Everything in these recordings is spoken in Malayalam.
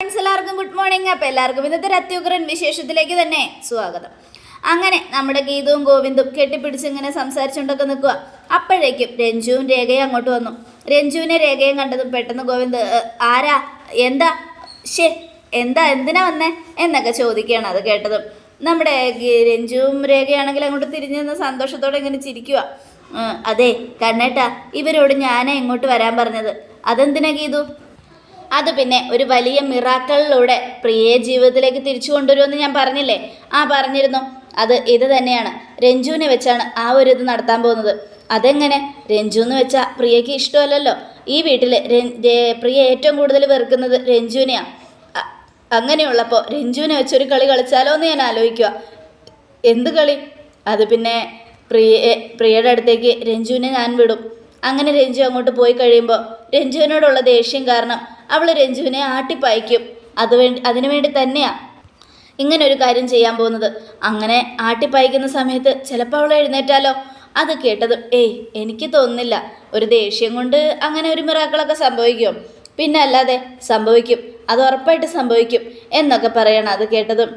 ഫ്രണ്ട്സ് എല്ലാവർക്കും ഗുഡ് മോർണിംഗ് അപ്പോൾ എല്ലാവർക്കും ഇന്നത്തെ അത്യുഗ്രൻ വിശേഷത്തിലേക്ക് തന്നെ സ്വാഗതം. അങ്ങനെ നമ്മുടെ ഗീതവും ഗോവിന്ദും കെട്ടിപ്പിടിച്ച് ഇങ്ങനെ സംസാരിച്ചുകൊണ്ടൊക്കെ നിൽക്കുക. അപ്പോഴേക്കും രഞ്ജുവും രേഖയും അങ്ങോട്ട് വന്നു. രഞ്ജുവിനെ രേഖയും കണ്ടതും പെട്ടെന്ന് ഗോവിന്ദ് ആരാ? എന്താ? ഷേ എന്താ? എന്തിനാ വന്നേ? എന്നൊക്കെ ചോദിക്കുകയാണ് അത് കേട്ടതും. നമ്മുടെ രഞ്ജുവും രേഖയാണെങ്കിൽ അങ്ങോട്ട് തിരിഞ്ഞു നിന്ന് സന്തോഷത്തോടെ ഇങ്ങനെ ചിരിക്കുക. അതെ കണ്ണേട്ടാ ഇവരോട് ഞാനാ ഇങ്ങോട്ട് വരാൻ പറഞ്ഞത്. അതെന്തിനാ ഗീതു? അത് പിന്നെ ഒരു വലിയ മിറാക്കളിലൂടെ പ്രിയയെ ജീവിതത്തിലേക്ക് തിരിച്ചു കൊണ്ടുവരുമെന്ന് ഞാൻ പറഞ്ഞില്ലേ? ആ പറഞ്ഞിരുന്നു. അത് ഇത് തന്നെയാണ്. രഞ്ജുവിനെ വെച്ചാണ് ആ ഒരു ഇത് നടത്താൻ പോകുന്നത്. അതെങ്ങനെ? രഞ്ജു എന്ന് വെച്ചാൽ പ്രിയയ്ക്ക് ഇഷ്ടമല്ലല്ലോ. ഈ വീട്ടിൽ പ്രിയ ഏറ്റവും കൂടുതൽ വെറുക്കുന്നത് രഞ്ജുവിനെയാണ് അങ്ങനെയുള്ളപ്പോൾ രഞ്ജുവിനെ വെച്ചൊരു കളി കളിച്ചാലോ എന്ന് ഞാൻ ആലോചിക്കുക എന്ത് കളി? അത് പിന്നെ പ്രിയ പ്രിയയുടെ അടുത്തേക്ക് രഞ്ജുവിനെ ഞാൻ വിടും. അങ്ങനെ രഞ്ജു അങ്ങോട്ട് പോയി കഴിയുമ്പോൾ രഞ്ജുവിനോടുള്ള ദേഷ്യം കാരണം അവൾ രഞ്ജുവിനെ ആട്ടിപ്പായിക്കും. അത് വേണ്ടി അതിനു വേണ്ടി തന്നെയാണ് ഇങ്ങനെ ഒരു കാര്യം ചെയ്യാൻ പോകുന്നത്. അങ്ങനെ ആട്ടിപ്പായിക്കുന്ന സമയത്ത് ചിലപ്പോൾ അവൾ എഴുന്നേറ്റാലോ? അത് കേട്ടത് ഏയ് എനിക്ക് തോന്നുന്നില്ല. ഒരു ദേഷ്യം കൊണ്ട് അങ്ങനെ ഒരു മിറാക്കളൊക്കെ സംഭവിക്കും. പിന്നെ അല്ലാതെ സംഭവിക്കും. അത് ഉറപ്പായിട്ട് സംഭവിക്കും എന്നൊക്കെ പറയണം അത് കേട്ടതും.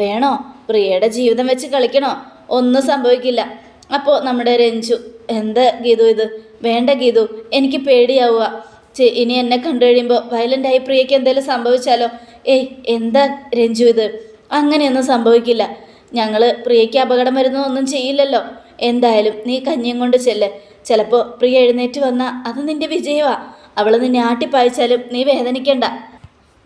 വേണോ? പ്രിയയുടെ ജീവിതം വെച്ച് കളിക്കണോ? ഒന്നും സംഭവിക്കില്ല. അപ്പോൾ നമ്മുടെ രഞ്ജു എന്താ ഗീതു ഇത്? വേണ്ട ഗീതു എനിക്ക് പേടിയാവുക. ഇനി എന്നെ കണ്ടു കഴിയുമ്പോൾ വയലന്റായി പ്രിയയ്ക്ക് എന്തെങ്കിലും സംഭവിച്ചാലോ? ഏയ് എന്താ രഞ്ജു ഇത്? അങ്ങനെയൊന്നും സംഭവിക്കില്ല. ഞങ്ങൾ പ്രിയയ്ക്ക് അപകടം വരുന്ന ഒന്നും ചെയ്യില്ലല്ലോ. എന്തായാലും നീ കഞ്ഞിയും കൊണ്ട് ചെല്ല്. ചിലപ്പോൾ പ്രിയ എഴുന്നേറ്റ് വന്നാൽ അത് നിന്റെ വിജയമാ അവൾ നിന്നെ ആട്ടിപ്പായിച്ചാലും നീ വേദനിക്കണ്ട.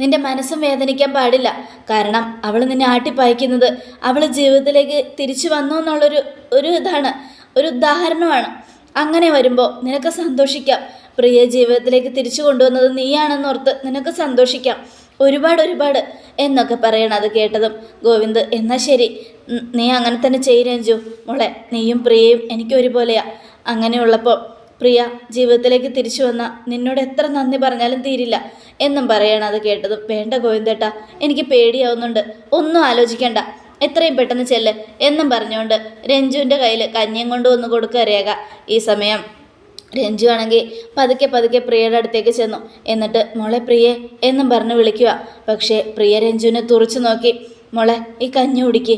നിന്റെ മനസ്സും വേദനിക്കാൻ പാടില്ല. കാരണം അവൾ നിന്നെ ആട്ടിപ്പായിക്കുന്നത് അവൾ ജീവിതത്തിലേക്ക് തിരിച്ചു വന്നു എന്നുള്ളൊരു ഒരു ഇതാണ്. ഒരു ഉദാഹരണമാണ്. അങ്ങനെ വരുമ്പോൾ നിനക്ക് സന്തോഷിക്കാം. പ്രിയ ജീവിതത്തിലേക്ക് തിരിച്ചു കൊണ്ടുവന്നത് നീയാണെന്നോർത്ത് നിനക്ക് സന്തോഷിക്കാം. ഒരുപാട് ഒരുപാട് എന്നൊക്കെ പറയണം അത് കേട്ടതും. ഗോവിന്ദ് എന്നാൽ ശരി. നീ അങ്ങനെ തന്നെ ചെയ്യ് രഞ്ജു. മോളെ നീയും പ്രിയയും എനിക്ക് ഒരുപോലെയാ. അങ്ങനെയുള്ളപ്പോൾ പ്രിയ ജീവിതത്തിലേക്ക് തിരിച്ചു വന്ന നിന്നോട് എത്ര നന്ദി പറഞ്ഞാലും തീരില്ല എന്നും പറയണം അത് കേട്ടതും. വേണ്ട ഗോവിന്ദേട്ടാ എനിക്ക് പേടിയാവുന്നുണ്ട്. ഒന്നും ആലോചിക്കണ്ട. എത്രയും പെട്ടെന്ന് ചെല്ല് എന്നും പറഞ്ഞുകൊണ്ട് രഞ്ജുവിന്റെ കയ്യിൽ കഞ്ഞിയും കൊണ്ടുവന്ന് കൊടുക്കുക രേഖ. ഈ സമയം രഞ്ജു ആണെങ്കിൽ പതുക്കെ പതുക്കെ പ്രിയയുടെ അടുത്തേക്ക് ചെന്നു. എന്നിട്ട് മോളെ പ്രിയെ എന്നും പറഞ്ഞ് വിളിക്കുക. പക്ഷേ പ്രിയ രഞ്ജുവിനെ തുറച്ചു നോക്കി. മോളെ ഈ കഞ്ഞി കുടിക്ക്.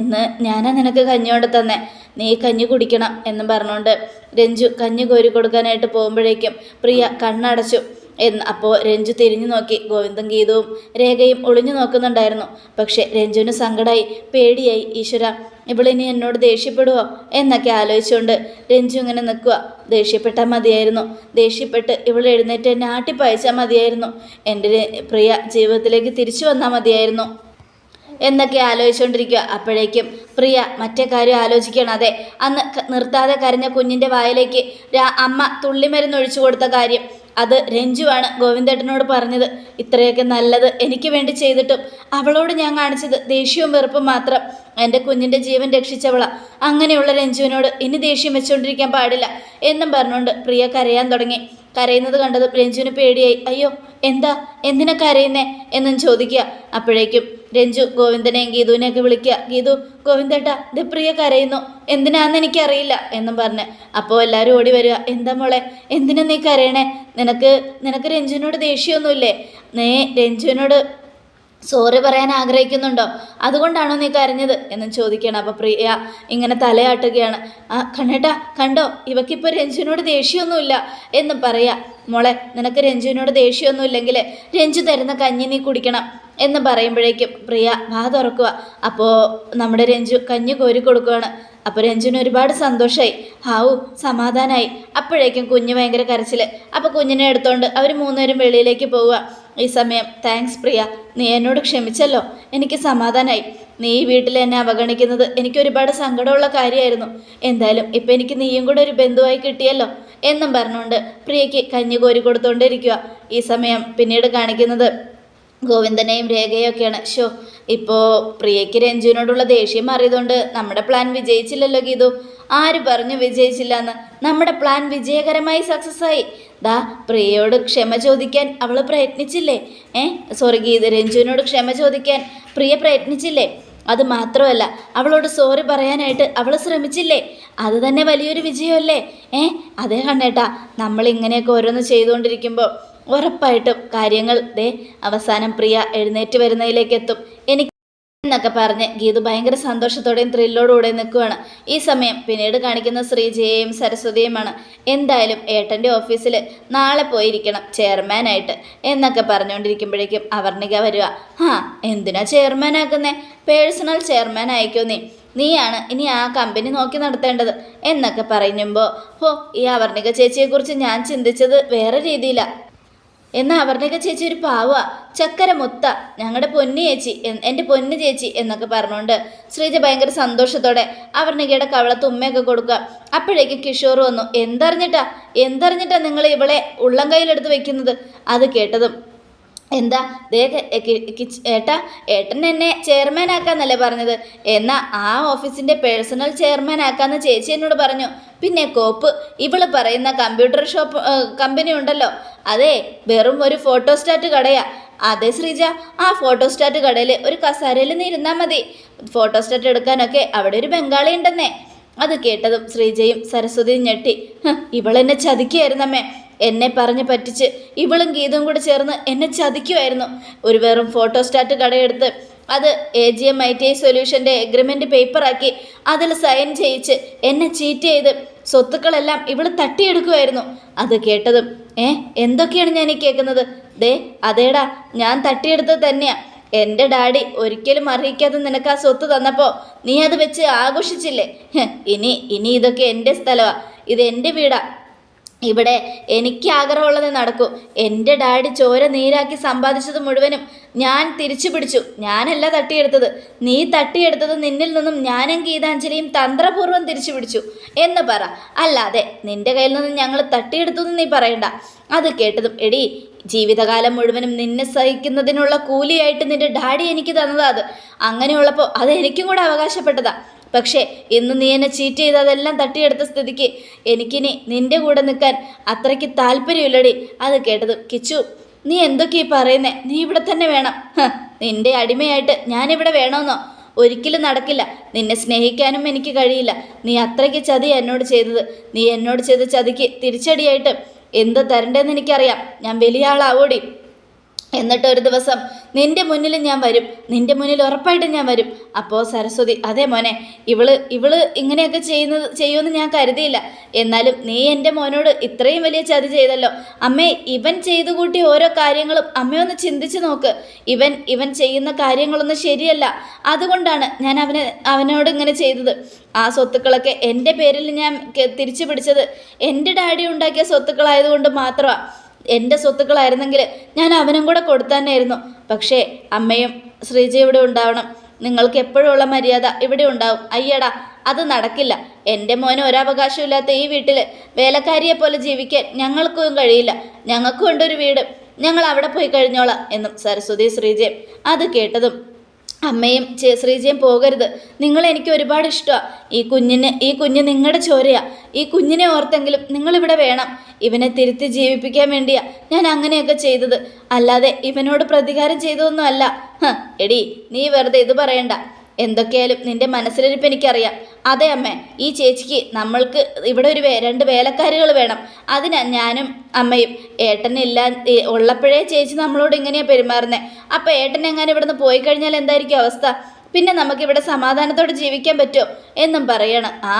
ഇന്ന് ഞാനാ നിനക്ക് കഞ്ഞി കൊണ്ട് തന്നെ. നീ കഞ്ഞി കുടിക്കണം എന്നും പറഞ്ഞുകൊണ്ട് രഞ്ജു കഞ്ഞി കോരി കൊടുക്കാനായിട്ട് പോകുമ്പോഴേക്കും പ്രിയ കണ്ണടച്ചു. എന്ന്. അപ്പോൾ രഞ്ജു തിരിഞ്ഞു നോക്കി. ഗോവിന്ദൻ ഗീതവും രേഖയും ഒളിഞ്ഞു നോക്കുന്നുണ്ടായിരുന്നു. പക്ഷേ രഞ്ജുവിന് സങ്കടമായി പേടിയായി. ഈശ്വര ഇവളിനി എന്നോട് ദേഷ്യപ്പെടുവോ? എന്നൊക്കെ ആലോചിച്ചുകൊണ്ട് രഞ്ജു ഇങ്ങനെ നിൽക്കുക ദേഷ്യപ്പെട്ടാൽ മതിയായിരുന്നു. ദേഷ്യപ്പെട്ട് ഇവൾ എഴുന്നേറ്റ് എന്നെ ആട്ടിപ്പായച്ചാൽ മതിയായിരുന്നു. എന്റെ പ്രിയ ജീവിതത്തിലേക്ക് തിരിച്ചു വന്നാൽ മതിയായിരുന്നു. എന്നൊക്കെ ആലോചിച്ചുകൊണ്ടിരിക്കുക അപ്പോഴേക്കും പ്രിയ മറ്റേ കാര്യം ആലോചിക്കണം. അതെ അന്ന് നിർത്താതെ കരഞ്ഞ കുഞ്ഞിന്റെ വായിലേക്ക് അമ്മ തുള്ളിമരുന്ന് ഒഴിച്ചു കൊടുത്ത കാര്യം. അത് രഞ്ജുവാണ് ഗോവിന്ദേട്ടനോട് പറഞ്ഞത്. ഇത്രയൊക്കെ നല്ലത് എനിക്ക് വേണ്ടി ചെയ്തിട്ടും അവളോട് ഞാൻ കാണിച്ചത് ദേഷ്യവും വെറുപ്പും മാത്രം. എന്റെ കുഞ്ഞിന്റെ ജീവൻ രക്ഷിച്ചവളാ. അങ്ങനെയുള്ള രഞ്ജുവിനോട് ഇനി ദേഷ്യം വെച്ചുകൊണ്ടിരിക്കാൻ പാടില്ല എന്നും പറഞ്ഞുകൊണ്ട് പ്രിയ കരയാൻ തുടങ്ങി. കരയുന്നത് കണ്ടത് രഞ്ജുവിന് പേടിയായി. അയ്യോ എന്താ? എന്തിനാ കരയുന്നേ? എന്നും ചോദിക്കുക. അപ്പോഴേക്കും രഞ്ജു ഗോവിന്ദനെയും ഗീതുവിനെയൊക്കെ വിളിക്കുക. ഗീതു ഗോവിന്ദേട്ടാ ഇത് പ്രിയ കരയുന്നു. എന്തിനാന്ന് എനിക്കറിയില്ല എന്നും പറഞ്ഞ്. അപ്പോൾ എല്ലാവരും ഓടി വരിക. എന്താ മോളെ എന്തിനാ നീ കരയണേ? നിനക്ക് നിനക്ക് രഞ്ജുവിനോട് ദേഷ്യമൊന്നുമില്ലേ നീ രഞ്ജുവിനോട് സോറി പറയാൻ ആഗ്രഹിക്കുന്നുണ്ടോ? അതുകൊണ്ടാണോ നീ കരഞ്ഞത്? എന്നും ചോദിക്കണം അപ്പോൾ പ്രിയ ഇങ്ങനെ തലയാട്ടുകയാണ്. ആ കണ്ണേട്ടാ കണ്ടോ? ഇവക്കിപ്പോൾ രഞ്ജുവിനോട് ദേഷ്യമൊന്നുമില്ല എന്നും പറയാ. മോളെ നിനക്ക് രഞ്ജുവിനോട് ദേഷ്യമൊന്നുമില്ലെങ്കിൽ രഞ്ജു തരുന്ന കഞ്ഞി നീ കുടിക്കണം. എന്ന് പറയുമ്പോഴേക്കും പ്രിയ വാ തുറക്കുക. അപ്പോൾ നമ്മുടെ രഞ്ജു കഞ്ഞി കോരി കൊടുക്കുകയാണ് അപ്പോൾ രഞ്ജുവിന് ഒരുപാട് സന്തോഷമായി ഹാവു സമാധാനമായി അപ്പോഴേക്കും കുഞ്ഞ് ഭയങ്കര കരച്ചിൽ അപ്പോൾ കുഞ്ഞിനെ എടുത്തോണ്ട് അവർ മൂന്നുപേരും വെളിയിലേക്ക് പോവുക. ഈ സമയം താങ്ക്സ് പ്രിയ. നീ എന്നോട് ക്ഷമിച്ചല്ലോ. എനിക്ക് സമാധാനമായി നീ ഈ വീട്ടിൽ എന്നെ അവഗണിക്കുന്നത് എനിക്ക് ഒരുപാട് സങ്കടമുള്ള കാര്യമായിരുന്നു. എന്തായാലും ഇപ്പം എനിക്ക് നീയും കൂടെ ഒരു ബന്ധുവായി കിട്ടിയല്ലോ എന്നും പറഞ്ഞുകൊണ്ട് പ്രിയയ്ക്ക് കഞ്ഞി കോരി കൊടുത്തുകൊണ്ടിരിക്കുക ഈ സമയം പിന്നീട് കാണിക്കുന്നത് ഗോവിന്ദനെയും രേഖയും ഒക്കെയാണ് ഷോ ഇപ്പോൾ പ്രിയയ്ക്ക് രഞ്ജുവിനോടുള്ള ദേഷ്യം മാറിയതുകൊണ്ട് നമ്മുടെ പ്ലാൻ വിജയിച്ചില്ലല്ലോ ഗീതു. ആര് പറഞ്ഞു വിജയിച്ചില്ല എന്ന് നമ്മുടെ പ്ലാൻ വിജയകരമായി സക്സസ് ആയി. ദാ പ്രിയയോട് ക്ഷമ ചോദിക്കാൻ അവൾ പ്രയത്നിച്ചില്ലേ? ഏ സോറി ഗീത രഞ്ജുവിനോട് ക്ഷമ ചോദിക്കാൻ പ്രിയ പ്രയത്നിച്ചില്ലേ? അത് മാത്രമല്ല അവളോട് സോറി പറയാനായിട്ട് അവൾ ശ്രമിച്ചില്ലേ? അത് തന്നെ വലിയൊരു വിജയമല്ലേ? ഏ അതേ കണ്ണേട്ടാ നമ്മൾ ഇങ്ങനെയൊക്കെ ഓരോന്ന് ചെയ്തുകൊണ്ടിരിക്കുമ്പോൾ ഉറപ്പായിട്ടും കാര്യങ്ങൾ ദേ അവസാനം പ്രിയ എഴുന്നേറ്റ് വരുന്നതിലേക്ക് എത്തും. എനിക്ക് എന്നൊക്കെ പറഞ്ഞ് ഗീതു ഭയങ്കര സന്തോഷത്തോടെയും ത്രില്ലോടുകൂടെയും നിൽക്കുകയാണ് ഈ സമയം പിന്നീട് കാണിക്കുന്ന ശ്രീജയെയും സരസ്വതിയുമാണ്. എന്തായാലും ഏട്ടന്റെ ഓഫീസിൽ നാളെ പോയിരിക്കണം ചെയർമാനായിട്ട് എന്നൊക്കെ പറഞ്ഞുകൊണ്ടിരിക്കുമ്പോഴേക്കും അവർണിക വരിക ആ എന്തിനാ ചെയർമാൻ ആക്കുന്നേ പേഴ്സണൽ ചെയർമാൻ ആയിക്കോ നീ? നീയാണ് ഇനി ആ കമ്പനി നോക്കി നടത്തേണ്ടത് എന്നൊക്കെ പറയുമ്പോൾ ഹോ ഈ അവർണിക ചേച്ചിയെക്കുറിച്ച് ഞാൻ ചിന്തിച്ചത് വേറെ രീതിയിലാണ് എന്നാൽ അവരുടെയൊക്കെ ചേച്ചി ഒരു പാവ. ചക്കര മുത്ത. ഞങ്ങളുടെ പൊന്നു ചേച്ചി. എന്റെ പൊന്നു ചേച്ചി എന്നൊക്കെ പറഞ്ഞുകൊണ്ട് ശ്രീജ ഭയങ്കര സന്തോഷത്തോടെ അവർണികയുടെ കവളത്ത് ഉമ്മയൊക്കെ കൊടുക്കുക. അപ്പോഴേക്കും കിഷോർ വന്നു. എന്തറിഞ്ഞിട്ടാ? എന്തറിഞ്ഞിട്ടാ നിങ്ങൾ ഇവളെ ഉള്ളം കയ്യിലെടുത്ത് വെക്കുന്നത്? അത് കേട്ടതും എന്താ? ദേ ഏട്ടാ ഏട്ടൻ എന്നെ ചെയർമാൻ ആക്കാന്നല്ലേ പറഞ്ഞത്. എന്നാ ആ ഓഫീസിന്റെ പേഴ്സണൽ ചെയർമാൻ ആക്കാന്ന് ചേച്ചി എന്നോട് പറഞ്ഞു. പിന്നെ കോപ്പ് ഇവൾ പറയുന്ന കമ്പ്യൂട്ടർ ഷോപ്പ് കമ്പനി ഉണ്ടല്ലോ. അതെ വെറും ഒരു ഫോട്ടോസ്റ്റാറ്റ് കടയാ. അതെ ശ്രീജ ആ ഫോട്ടോസ്റ്റാറ്റ് കടയിൽ ഒരു കസാരയിൽ നീ ഇരുന്നാൽ മതി. ഫോട്ടോസ്റ്റാറ്റ് എടുക്കാനൊക്കെ അവിടെ ഒരു ബംഗാളി ഉണ്ടെന്നേ. അത് കേട്ടതും ശ്രീജയും സരസ്വതിയും ഞെട്ടി. "ഹ്, ഇവളെന്നെ ചതിക്കുകയായിരുന്നമ്മേ എന്നെ പറഞ്ഞ് പറ്റിച്ച് ഇവളും ഗീതവും കൂടെ ചേർന്ന് എന്നെ ചതിക്കുമായിരുന്നു ഒരു വെറും ഫോട്ടോസ്റ്റാറ്റ് കടയെടുത്ത് അത് A G M I T I സൊല്യൂഷന്റെ agreement പേപ്പറാക്കി അതിൽ സൈൻ ചെയ്യിച്ച് എന്നെ ചീറ്റ് ചെയ്ത് സ്വത്തുക്കളെല്ലാം ഇവൾ തട്ടിയെടുക്കുമായിരുന്നു അത് കേട്ടതും ഏ എന്തൊക്കെയാണ് ഞാൻ ഈ കേൾക്കുന്നത്? ദേ അതേടാ ഞാൻ തട്ടിയെടുത്തത് തന്നെയാ. എന്റെ ഡാഡി ഒരിക്കലും അറിയിക്കാതെ നിനക്ക് ആ സ്വത്ത് തന്നപ്പോൾ നീ അത് വെച്ച് ആഘോഷിച്ചില്ലേ? ഇനി ഇനി ഇതൊക്കെ എന്റെ സ്ഥലമാണ് ഇത് എന്റെ വീടാ. ഇവിടെ എനിക്ക് ആഗ്രഹമുള്ളത് നടക്കൂ. എന്റെ ഡാഡി ചോര നീരാക്കി സമ്പാദിച്ചത് മുഴുവനും ഞാൻ തിരിച്ചു പിടിച്ചു. ഞാനല്ല തട്ടിയെടുത്തത്. നീ തട്ടിയെടുത്തത് നിന്നിൽ നിന്നും ഞാനും ഗീതാഞ്ജലിയും തന്ത്രപൂർവം തിരിച്ചു പിടിച്ചു എന്ന് പറ. അല്ലാതെ നിന്റെ കയ്യിൽ നിന്നും ഞങ്ങൾ തട്ടിയെടുത്തു നീ പറയണ്ട. അത് കേട്ടതും എടി ജീവിതകാലം മുഴുവനും നിന്നെ സഹിക്കുന്നതിനുള്ള കൂലിയായിട്ട് നിന്റെ ഡാഡി എനിക്ക് തന്നതാ അത്. അങ്ങനെയുള്ളപ്പോൾ അത് എനിക്കും കൂടെ അവകാശപ്പെട്ടതാ. പക്ഷേ ഇന്ന് നീ എന്നെ ചീറ്റ് ചെയ്ത് അതെല്ലാം തട്ടിയെടുത്ത സ്ഥിതിക്ക് എനിക്കിനി നിന്റെ കൂടെ നിൽക്കാൻ അത്രയ്ക്ക് താല്പര്യമില്ലടി. അത് കേട്ടത് കിച്ചു നീ എന്തൊക്കെയാ പറയുന്നേ? നീ ഇവിടെ തന്നെ വേണം. നിന്റെ അടിമയായിട്ട് ഞാനിവിടെ വേണമെന്നോ ഒരിക്കലും നടക്കില്ല. നിന്നെ സ്നേഹിക്കാനും എനിക്ക് കഴിയില്ല. നീ അത്രയ്ക്ക് ചതി എന്നോട് ചെയ്തത്. നീ എന്നോട് ചെയ്ത ചതിക്ക് തിരിച്ചടിയായിട്ട് എന്ത് തരണ്ടെന്ന് എനിക്കറിയാം. ഞാൻ വലിയ ആളാവോടി? എന്നിട്ട് ഒരു ദിവസം നിന്റെ മുന്നിൽ ഞാൻ വരും. നിന്റെ മുന്നിൽ ഉറപ്പായിട്ടും ഞാൻ വരും. അപ്പോൾ സരസ്വതി അതേ മോനെ ഇവൾ ഇവൾ ഇങ്ങനെയൊക്കെ ചെയ്യുന്നത് ചെയ്യുമെന്ന് ഞാൻ കരുതിയില്ല. എന്നാലും നീ എന്റെ മോനോട് ഇത്രയും വലിയ ചതി ചെയ്തല്ലോ. അമ്മേ ഇവൻ ചെയ്തു കൂട്ടിയ ഓരോ കാര്യങ്ങളും അമ്മയൊന്ന് ചിന്തിച്ച് നോക്ക്. ഇവൻ ഇവൻ ചെയ്യുന്ന കാര്യങ്ങളൊന്നും ശരിയല്ല. അതുകൊണ്ടാണ് ഞാൻ അവനെ അവനോട് ഇങ്ങനെ ചെയ്തത്. ആ സ്വത്തുക്കളൊക്കെ എന്റെ പേരിൽ ഞാൻ തിരിച്ചു പിടിച്ചത്. എന്റെ ഡാഡി ഉണ്ടാക്കിയ സ്വത്തുക്കളായതുകൊണ്ട് മാത്രമാണ് എന്റെ സ്വത്തുക്കളായിരുന്നെങ്കിൽ ഞാൻ അവനും കൂടെ കൊടുത്താനായിരുന്നു പക്ഷേ അമ്മയും ശ്രീജ ഇവിടെ ഉണ്ടാവണം. നിങ്ങൾക്ക് എപ്പോഴും ഉള്ള മര്യാദ ഇവിടെ ഉണ്ടാവും. അയ്യടാ അത് നടക്കില്ല. എന്റെ മോന് ഒരവകാശമില്ലാത്ത ഈ വീട്ടിൽ വേലക്കാരിയെ പോലെ ജീവിക്കാൻ ഞങ്ങൾക്കും കഴിയില്ല. ഞങ്ങൾക്കും ഉണ്ടൊരു വീട്. ഞങ്ങൾ അവിടെ പോയി കഴിഞ്ഞോളാം എന്നും സരസ്വതി ശ്രീജയും അത് കേട്ടതും അമ്മയും ശ്രീജയും പോകരുത്. നിങ്ങൾ എനിക്ക് ഒരുപാട് ഇഷ്ടമാണ് ഈ കുഞ്ഞിന് ഈ കുഞ്ഞ് നിങ്ങളുടെ ചോരയാണ് ഈ കുഞ്ഞിനെ ഓർത്തെങ്കിലും നിങ്ങളിവിടെ വേണം. ഇവനെ തിരുത്തി ജീവിപ്പിക്കാൻ വേണ്ടിയാ ഞാൻ അങ്ങനെയൊക്കെ ചെയ്തത്. അല്ലാതെ ഇവനോട് പ്രതികാരം ചെയ്തതൊന്നും അല്ല എടി നീ വെറുതെ ഇത് പറയണ്ട. എന്തൊക്കെയാലും നിന്റെ മനസ്സിലിരിപ്പ് എനിക്കറിയാം. അതെ അമ്മ ഈ ചേച്ചിക്ക് നമ്മൾക്ക് ഇവിടെ ഒരു രണ്ട് വേലക്കാരികൾ വേണം. അതിനാ ഞാനും അമ്മയും. ഏട്ടനില്ല ഉള്ളപ്പോഴേ ചേച്ചി നമ്മളോട് ഇങ്ങനെയാ പെരുമാറുന്നത് അപ്പോൾ ഏട്ടൻ എങ്ങനെ ഇവിടുന്ന് പോയി കഴിഞ്ഞാൽ എന്തായിരിക്കും അവസ്ഥ? പിന്നെ നമുക്ക് ഇവിടെ സമാധാനത്തോടെ ജീവിക്കാൻ പറ്റുമോ? എന്നും പറയണം. ആ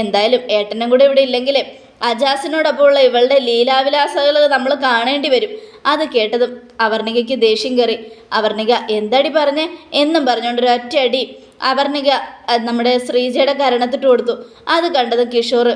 എന്തായാലും ഏട്ടനും കൂടെ ഇവിടെ ഇല്ലെങ്കിൽ അജാസിനോടൊപ്പം ഉള്ള ഇവളുടെ ലീലാവിലാസകൾ നമ്മൾ കാണേണ്ടി വരും. അത് കേട്ടതും അവർണികയ്ക്ക് ദേഷ്യം കയറി. അവർണിക എന്തടി പറഞ്ഞേ? എന്നും പറഞ്ഞുകൊണ്ട് ഒരു ഒറ്റ അടി അവർണിക നമ്മുടെ ശ്രീജയുടെ കരണത്തിട്ട് കൊടുത്തു. അത് കണ്ടത് കിഷോർ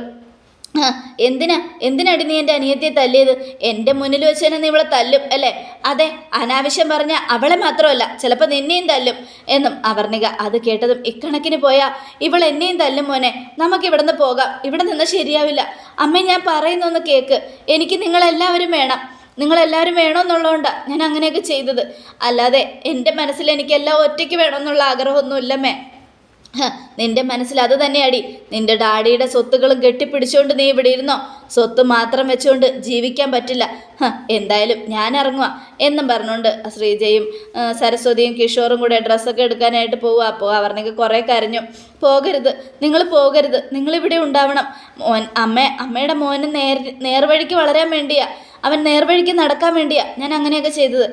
എന്തിനാ? എന്തിനാടി നീ എന്റെ അനിയത്തിയെ തല്ലിയത്? എന്റെ മുന്നിൽ വെച്ച് തന്നെ നീ ഇവളെ തല്ലും അല്ലേ? അതെ അനാവശ്യം പറഞ്ഞ അവളെ മാത്രമല്ല ചിലപ്പോൾ നിന്നെയും തല്ലും എന്നും അവർണിക അത് കേട്ടതും ഇക്കണക്കിന് പോയാൽ ഇവൾ എന്നെയും തല്ലും മോനെ നമുക്ക് ഇവിടുന്ന് പോകാം. ഇവിടെ നിന്ന് ശരിയാവില്ല. അമ്മ ഞാൻ പറയുന്നൊന്ന് കേക്ക്. എനിക്ക് നിങ്ങളെല്ലാവരും വേണം. നിങ്ങളെല്ലാവരും വേണമെന്നുള്ളതുകൊണ്ടാണ് ഞാൻ അങ്ങനെയൊക്കെ ചെയ്തത്. അല്ലാതെ എന്റെ മനസ്സിൽ എനിക്കെല്ലാം ഒറ്റയ്ക്ക് വേണമെന്നുള്ള ആഗ്രഹമൊന്നുമില്ലമ്മേ. നിന്റെ മനസ്സിൽ അത് തന്നെയാടി. നിന്റെ ഡാഡിയുടെ സ്വത്തുകളും കെട്ടിപ്പിടിച്ചുകൊണ്ട് നീ ഇവിടെ ഇരുന്നോ? സ്വത്ത് മാത്രം വെച്ചുകൊണ്ട് ജീവിക്കാൻ പറ്റില്ല. എന്തായാലും ഞാൻ ഇറങ്ങുക എന്നും പറഞ്ഞുകൊണ്ട് ശ്രീജയും സരസ്വതിയും കിഷോറും കൂടെ ഡ്രസ്സൊക്കെ എടുക്കാനായിട്ട് പോവുക അപ്പോൾ അവർണയ്ക്ക് കുറേ കരഞ്ഞു. പോകരുത്. നിങ്ങൾ പോകരുത്. നിങ്ങളിവിടെ ഉണ്ടാവണം. മോൻ അമ്മ അമ്മയുടെ മോന് നേർ നേർവഴിക്ക് വളരാൻ വേണ്ടിയാ. അവൻ നേർവഴിക്ക് നടക്കാൻ വേണ്ടിയാ ഞാൻ അങ്ങനെയൊക്കെ ചെയ്തത്.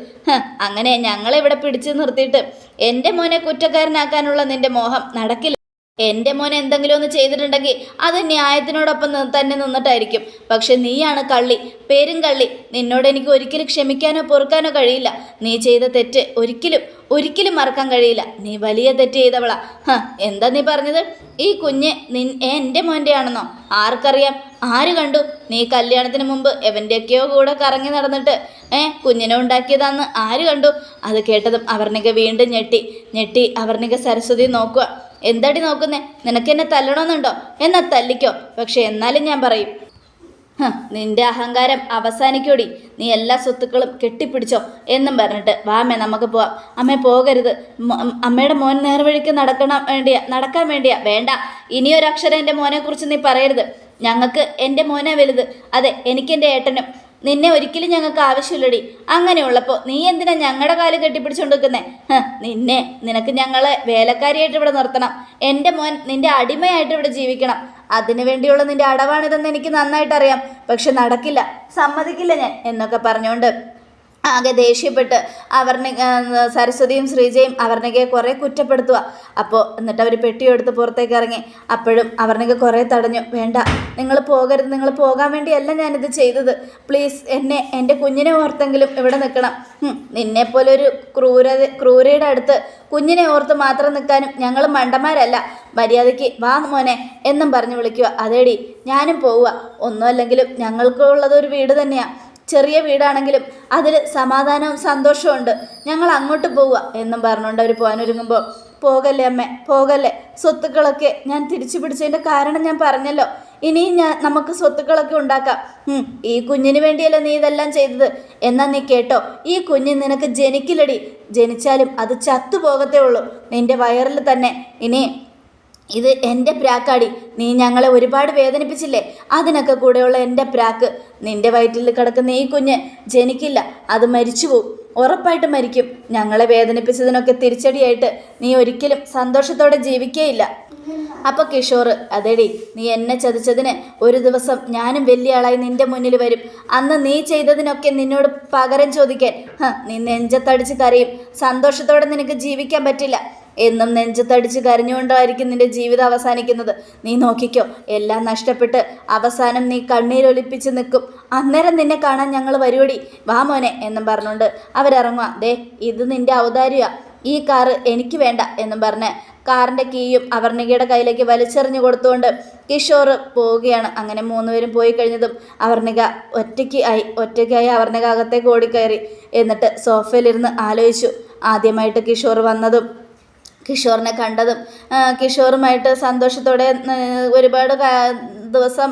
അങ്ങനെ ഞങ്ങളെ ഇവിടെ പിടിച്ചു നിർത്തിയിട്ട് എന്റെ മോനെ കുറ്റക്കാരനാക്കാനുള്ള നിന്റെ മോഹം നടക്കില്ല. എന്റെ മോൻ എന്തെങ്കിലും ഒന്ന് ചെയ്തിട്ടുണ്ടെങ്കിൽ അത് ന്യായത്തിനോടൊപ്പം തന്നെ നിന്നിട്ടായിരിക്കും. പക്ഷെ നീയാണ് കള്ളി പേരും കള്ളി. നിന്നോട് എനിക്ക് ഒരിക്കലും ക്ഷമിക്കാനോ പൊറുക്കാനോ കഴിയില്ല. നീ ചെയ്ത തെറ്റ് ഒരിക്കലും ഒരിക്കലും മറക്കാൻ കഴിയില്ല. നീ വലിയ തെറ്റ് ചെയ്തവളാ. ഹ എന്താ നീ പറഞ്ഞത്? ഈ കുഞ്ഞ് നിൻ എന്റെ മോന്റെ ആണെന്നോ? ആർക്കറിയാം? ആര് കണ്ടു? നീ കല്യാണത്തിന് മുമ്പ് എവന്റെയൊക്കെയോ കൂടെ കറങ്ങി നടന്നിട്ട് ഏ കുഞ്ഞിനെ ഉണ്ടാക്കിയതാന്ന് ആര് കണ്ടു? അത് കേട്ടതും അവർണിക വീണ്ടും ഞെട്ടി. ഞെട്ടി അവർണിക സരസ്വതി നോക്കുക. എന്താടി നോക്കുന്നേ? നിനക്ക് എന്നെ തല്ലണമെന്നുണ്ടോ എന്നാ തല്ലിക്കോ. പക്ഷെ എന്നാലും ഞാൻ പറയും. നിന്റെ അഹങ്കാരം അവസാനിക്കോടി. നീ എല്ലാ സ്വത്തുക്കളും കെട്ടിപ്പിടിച്ചോ എന്നും പറഞ്ഞിട്ട് വാമേ നമുക്ക് പോവാം. അമ്മേ പോകരുത്. അമ്മയുടെ മോൻ നേർവഴിക്ക് നടക്കണം വേണ്ടിയാ നടക്കാൻ വേണ്ടിയാ. വേണ്ട. ഇനിയൊരക്ഷരം എന്റെ മോനെക്കുറിച്ച് നീ പറയരുത്. ഞങ്ങൾക്ക് എന്റെ മോനെ വലുത്. അതെ എനിക്കെന്റെ ഏട്ടനും. നിന്നെ ഒരിക്കലും ഞങ്ങൾക്ക് ആവശ്യമില്ലടി. അങ്ങനെയുള്ളപ്പോൾ നീ എന്തിനാ ഞങ്ങളുടെ കാൽ കെട്ടിപ്പിടിച്ചുകൊണ്ട് നിന്നെ നിനക്ക് ഞങ്ങളെ വേലക്കാരിയായിട്ട് ഇവിടെ നിർത്തണം. എന്റെ മോൻ നിന്റെ അടിമയായിട്ട് ഇവിടെ ജീവിക്കണം. അതിനു വേണ്ടിയുള്ള നിന്റെ അടവാണിതെന്ന് എനിക്ക് നന്നായിട്ടറിയാം. പക്ഷെ നടക്കില്ല. സമ്മതിക്കില്ല ഞാൻ എന്നൊക്കെ പറഞ്ഞുകൊണ്ട് ആകെ ദേഷ്യപ്പെട്ട് അവർണി സരസ്വതിയും ശ്രീജയും അവർണികയെ കുറേ കുറ്റപ്പെടുത്തുക അപ്പോൾ എന്നിട്ട് അവർ പെട്ടിയെടുത്ത് പുറത്തേക്ക് ഇറങ്ങി. അപ്പോഴും അവർണിക കുറേ തടഞ്ഞു. വേണ്ട നിങ്ങൾ പോകരുത്. നിങ്ങൾ പോകാൻ വേണ്ടിയല്ല ഞാനിത് ചെയ്തത്. പ്ലീസ് എന്നെ എന്റെ കുഞ്ഞിനെ ഓർത്തെങ്കിലും ഇവിടെ നിൽക്കണം. നിന്നെപ്പോലെ ഒരു ക്രൂര ക്രൂരയുടെ അടുത്ത് കുഞ്ഞിനെ ഓർത്ത് മാത്രം നിൽക്കാനും ഞങ്ങൾ മണ്ടന്മാരല്ല. മര്യാദയ്ക്ക് വാ മോനെ എന്നും പറഞ്ഞു വിളിക്കുക അതേടി ഞാനും പോവുക ഒന്നുമല്ലെങ്കിലും ഞങ്ങൾക്കുള്ളത് ഒരു വീട് തന്നെയാണ് ചെറിയ വീടാണെങ്കിലും അതിൽ സമാധാനവും സന്തോഷവും ഉണ്ട് ഞങ്ങൾ അങ്ങോട്ട് പോവുക എന്നും പറഞ്ഞുകൊണ്ട് അവർ പോകാനൊരുങ്ങുമ്പോൾ പോകല്ലേ അമ്മേ പോകല്ലേ? സ്വത്തുക്കളൊക്കെ ഞാൻ തിരിച്ചു പിടിച്ചതിന്റെ കാരണം ഞാൻ പറഞ്ഞല്ലോ. ഇനിയും ഞാൻ നമുക്ക് സ്വത്തുക്കളൊക്കെ ഉണ്ടാക്കാം. ഈ കുഞ്ഞിന് വേണ്ടിയല്ലേ നീ ഇതെല്ലാം ചെയ്തത്? എന്നാ നീ കേട്ടോ ഈ കുഞ്ഞ് നിനക്ക് ജനിക്കില്ലടി. ജനിച്ചാലും അത് ചത്തുപോകത്തേ ഉള്ളൂ. നിന്റെ വയറിൽ തന്നെ. ഇനി ഇത് എന്റെ പ്രാക്കാടി. നീ ഞങ്ങളെ ഒരുപാട് വേദനിപ്പിച്ചില്ലേ? അതിനൊക്കെ കൂടെയുള്ള എന്റെ പ്രാക്ക്. നിന്റെ വയറ്റിൽ കിടക്കുന്ന ഈ കുഞ്ഞ് ജനിക്കില്ല. അത് മരിച്ചു പോവും. ഉറപ്പായിട്ട് മരിക്കും. ഞങ്ങളെ വേദനിപ്പിച്ചതിനൊക്കെ തിരിച്ചടിയായിട്ട് നീ ഒരിക്കലും സന്തോഷത്തോടെ ജീവിക്കേയില്ല. അപ്പോൾ കിഷോർ അതേടി നീ എന്നെ ചതിച്ചതിന് ഒരു ദിവസം ഞാനും വലിയ ആളായി നിന്റെ മുന്നിൽ വരും. അന്ന് നീ ചെയ്തതിനൊക്കെ നിന്നോട് പകരം ചോദിക്കാൻ. നീ നെഞ്ചത്തടിച്ച് കരയും. സന്തോഷത്തോടെ നിനക്ക് ജീവിക്കാൻ പറ്റില്ല. എന്നും നെഞ്ചത്തടിച്ച് കരഞ്ഞുകൊണ്ടായിരിക്കും നിന്റെ ജീവിതം അവസാനിക്കുന്നത്. നീ നോക്കിക്കോ എല്ലാം നഷ്ടപ്പെട്ട് അവസാനം നീ കണ്ണീരൊലിപ്പിച്ച് നിൽക്കും. അന്നേരം നിന്നെ കാണാൻ ഞങ്ങൾ വരുവടി. വാ മോനെ എന്നും പറഞ്ഞുകൊണ്ട് അവരിറങ്ങുക ദേ ഇത് നിന്റെ ഔദാര്യ ഈ കാറ് എനിക്ക് വേണ്ട എന്നും പറഞ്ഞ് കാറിന്റെ കീയും അവർണികയുടെ കയ്യിലേക്ക് വലിച്ചെറിഞ്ഞു കൊടുത്തുകൊണ്ട് കിഷോർ പോവുകയാണ്. അങ്ങനെ മൂന്നുപേരും പോയി കഴിഞ്ഞതും അവർണിക ഒറ്റയ്ക്ക് ആയി ഒറ്റയ്ക്കായി അവർണിക അകത്തേക്ക് ഓടിക്കയറി. എന്നിട്ട് സോഫയിലിരുന്ന് ആലോചിച്ചു. ആദ്യമായിട്ട് കിഷോർ വന്നതും കിഷോറിനെ കണ്ടതും കിഷോറുമായിട്ട് സന്തോഷത്തോടെ ഒരുപാട് ദിവസം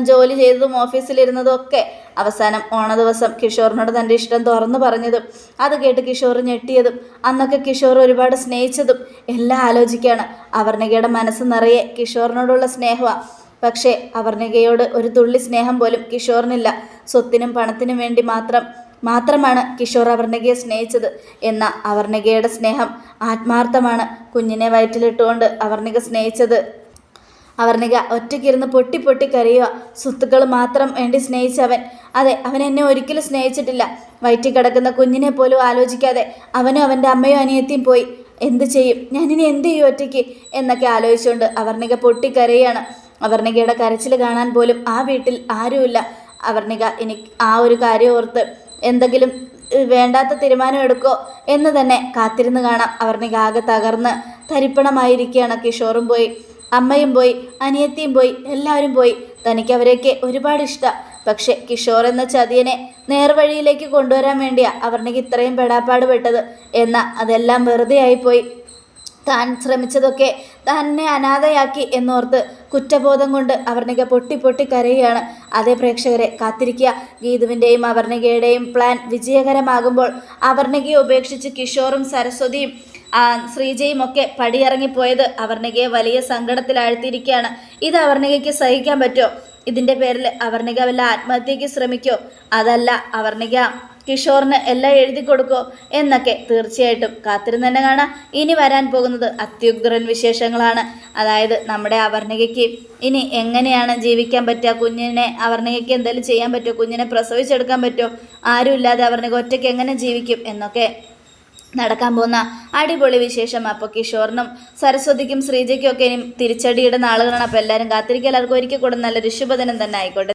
ജോലി ചെയ്തതും ഓഫീസിലിരുന്നതും ഒക്കെ അവസാനം ഓണ ദിവസം കിഷോറിനോട് തന്റെ ഇഷ്ടം തുറന്നു പറഞ്ഞതും അത് കേട്ട് കിഷോർ ഞെട്ടിയതും അന്നൊക്കെ കിഷോർ ഒരുപാട് സ്നേഹിച്ചതും എല്ലാം ആലോചിക്കുകയാണ്. അവർണികയുടെ മനസ്സ് നിറയെ കിഷോറിനോടുള്ള സ്നേഹമാണ് പക്ഷേ അവർണികയോട് ഒരു തുള്ളി സ്നേഹം പോലും കിഷോറിനില്ല. സ്വത്തിനും പണത്തിനും വേണ്ടി മാത്രം മാത്രമാണ് കിഷോർ അവർണികയെ സ്നേഹിച്ചത് എന്ന അവർണികയുടെ സ്നേഹം ആത്മാർത്ഥമാണ് കുഞ്ഞിനെ വയറ്റിലിട്ടുകൊണ്ട് അവർണിക സ്നേഹിച്ചത്. അവർണിക ഒറ്റയ്ക്കിരുന്ന് പൊട്ടി പൊട്ടി കരയുക സ്വത്തുക്കൾ മാത്രം വേണ്ടി സ്നേഹിച്ചവൻ അതെ അവൻ എന്നെ ഒരിക്കലും സ്നേഹിച്ചിട്ടില്ല. വയറ്റിൽ കിടക്കുന്ന കുഞ്ഞിനെ പോലും ആലോചിക്കാതെ അവനും അവന്റെ അമ്മയും അനിയത്തിയും പോയി. എന്ത് ചെയ്യും? ഞാനിനി എന്ത് ചെയ്യും ഒറ്റയ്ക്ക്? എന്നൊക്കെ ആലോചിച്ചുകൊണ്ട് അവർണിക പൊട്ടിക്കരയാണ് അവർണികയുടെ കരച്ചിൽ കാണാൻ പോലും ആ വീട്ടിൽ ആരുമില്ല. അവർണിക ഇനി ആ ഒരു കാര്യം ഓർത്ത് എന്തെങ്കിലും വേണ്ടാത്ത തീരുമാനം എടുക്കോ എന്ന് തന്നെ കാത്തിരുന്ന് കാണാം. അവർണിക ആകെ തകർന്ന് തരിപ്പണമായിരിക്കുകയാണ്. കിഷോറും പോയി അമ്മയും പോയി അനിയത്തിയും പോയി എല്ലാവരും പോയി. തനിക്ക് അവരെയൊക്കെ ഒരുപാട് ഇഷ്ടം. പക്ഷെ കിഷോർ എന്ന ചതിയനെ നേർവഴിയിലേക്ക് കൊണ്ടുവരാൻ വേണ്ടിയാണ് അവർണിക്ക് ഇത്രയും പെടാപ്പാട് പെട്ടത്. എന്നാൽ അതെല്ലാം വെറുതെ ആയിപ്പോയി. താൻ ശ്രമിച്ചതൊക്കെ തന്നെ അനാഥയാക്കി എന്നോർത്ത് കുറ്റബോധം കൊണ്ട് അവർണിക പൊട്ടി പൊട്ടി കരയുകയാണ്. അതേ പ്രേക്ഷകരെ കാത്തിരിക്കുക. ഗീതുവിന്റെയും അവർണികയുടെയും പ്ലാൻ വിജയകരമാകുമ്പോൾ അവർണികയെ ഉപേക്ഷിച്ച് കിഷോറും സരസ്വതിയും ശ്രീജയും ഒക്കെ പടിയിറങ്ങിപ്പോയത് അവർണികയെ വലിയ സങ്കടത്തിലാഴ്ത്തിയിരിക്കുകയാണ്. ഇത് അവർണികയ്ക്ക് സഹിക്കാൻ പറ്റുമോ? ഇതിന്റെ പേരിൽ അവർണിക വല്ല ആത്മഹത്യയ്ക്ക് ശ്രമിക്കോ അതല്ല അവർണിക കിഷോറിന് എല്ലാം എഴുതി കൊടുക്കോ എന്നൊക്കെ തീർച്ചയായിട്ടും കാത്തിരുന്ന് തന്നെ കാണാം. ഇനി വരാൻ പോകുന്നത് അത്യുഗ്രൻ വിശേഷങ്ങളാണ്. അതായത് നമ്മുടെ അവർണികയ്ക്ക് ഇനി എങ്ങനെയാണ് ജീവിക്കാൻ പറ്റുക? കുഞ്ഞിനെ അവർണികയ്ക്ക് എന്തെങ്കിലും ചെയ്യാൻ പറ്റുമോ? കുഞ്ഞിനെ പ്രസവിച്ചെടുക്കാൻ പറ്റുമോ? ആരുമില്ലാതെ അവർണിക ഒറ്റയ്ക്ക് എങ്ങനെ ജീവിക്കും എന്നൊക്കെ നടക്കാൻ പോകുന്ന അടിപൊളി വിശേഷം. അപ്പോൾ കിഷോറിനും സരസ്വതിക്കും ശ്രീജയ്ക്കും ഒക്കെ ഇനി തിരിച്ചടിയുടെ നാളുകളാണ്. അപ്പോൾ എല്ലാവരും കാത്തിരിക്കുക. എല്ലാവർക്കും ഒരിക്കൽ കൂടെ നല്ലൊരു ശുഭദിനം തന്നെ ആയിക്കോട്ടെ.